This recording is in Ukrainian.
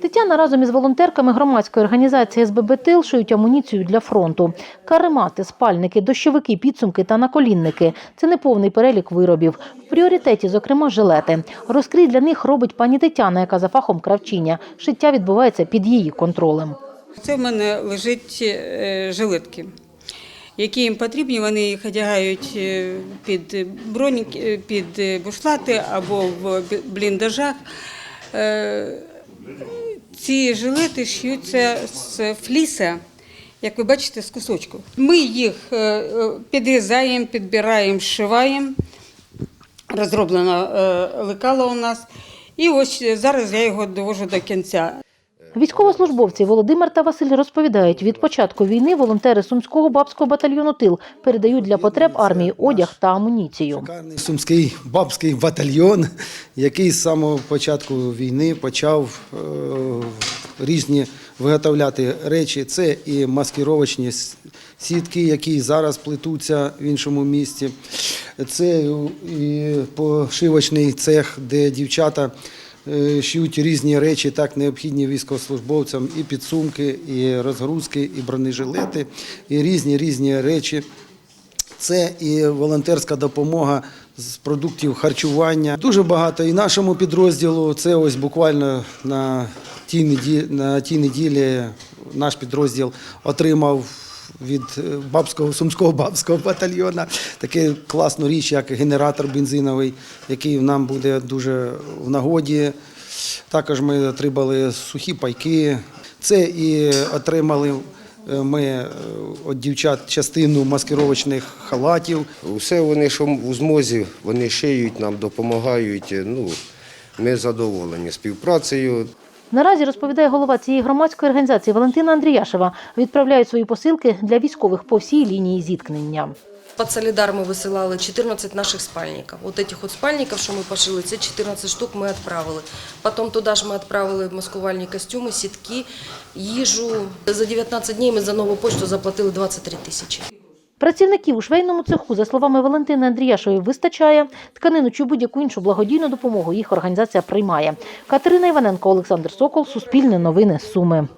Тетяна разом із волонтерками громадської організації СББ «Тил» шиють амуніцію для фронту. Каремати, спальники, дощовики, підсумки та наколінники – це неповний перелік виробів. В пріоритеті, зокрема, жилети. Розкрій для них робить пані Тетяна, яка за фахом кравчиня. Шиття відбувається під її контролем. Це в мене лежить е, жилетки, які їм потрібні. Вони їх одягають е, під броніки, е, під бушлати або в бліндажах. Е, Ці жилети шиються з фліса, як ви бачите, з кусочку. Ми їх е, е, підрізаємо, підбираємо, шиваємо. Розроблено лекала лекало у нас. І ось зараз я його довожу до кінця. Військовослужбовці Володимир та Василь розповідають, від початку війни волонтери Сумського бабського батальйону «Тил» передають для потреб армії одяг та амуніцію. Сумський бабський батальйон, який з самого початку війни почав е, різні виготовляти речі. Це і маскировочні сітки, які зараз плетуться в іншому місті. Це і пошивочний цех, де дівчата шиють різні речі, так необхідні військовослужбовцям, і підсумки, і розгрузки, і бронежилети, і різні різні речі. Це і волонтерська допомога з продуктів харчування. Дуже багато і нашому підрозділу. Це ось буквально на тій неділі, на тій неділі наш підрозділ отримав від е, бабського сумського бабського батальйона таку класну річ, як генератор бензиновий, який нам буде дуже в нагоді. Також ми отримали сухі пайки. Це і отримали е, ми е, від дівчат частину маскировочних халатів. Усе вони, що у змозі, вони шиють нам, допомагають. Ну, ми задоволені співпрацею. Наразі, розповідає голова цієї громадської організації Валентина Андріяшева, відправляють свої посилки для військових по всій лінії зіткнення. Под Солидар ми висилали 14 наших спальників. Вот этих от спальників, що ми пошили, це 14 штук ми відправили. Потім туди ж ми відправили маскувальні костюми, сітки, їжу. За 19 днів ми за нову почту заплатили 23 тисячі. Працівників у швейному цеху, за словами Валентини Андріяшої, вистачає. Тканину чи будь-яку іншу благодійну допомогу їх організація приймає. Катерина Іваненко, Олександр Сокол, Суспільне новини, Суми.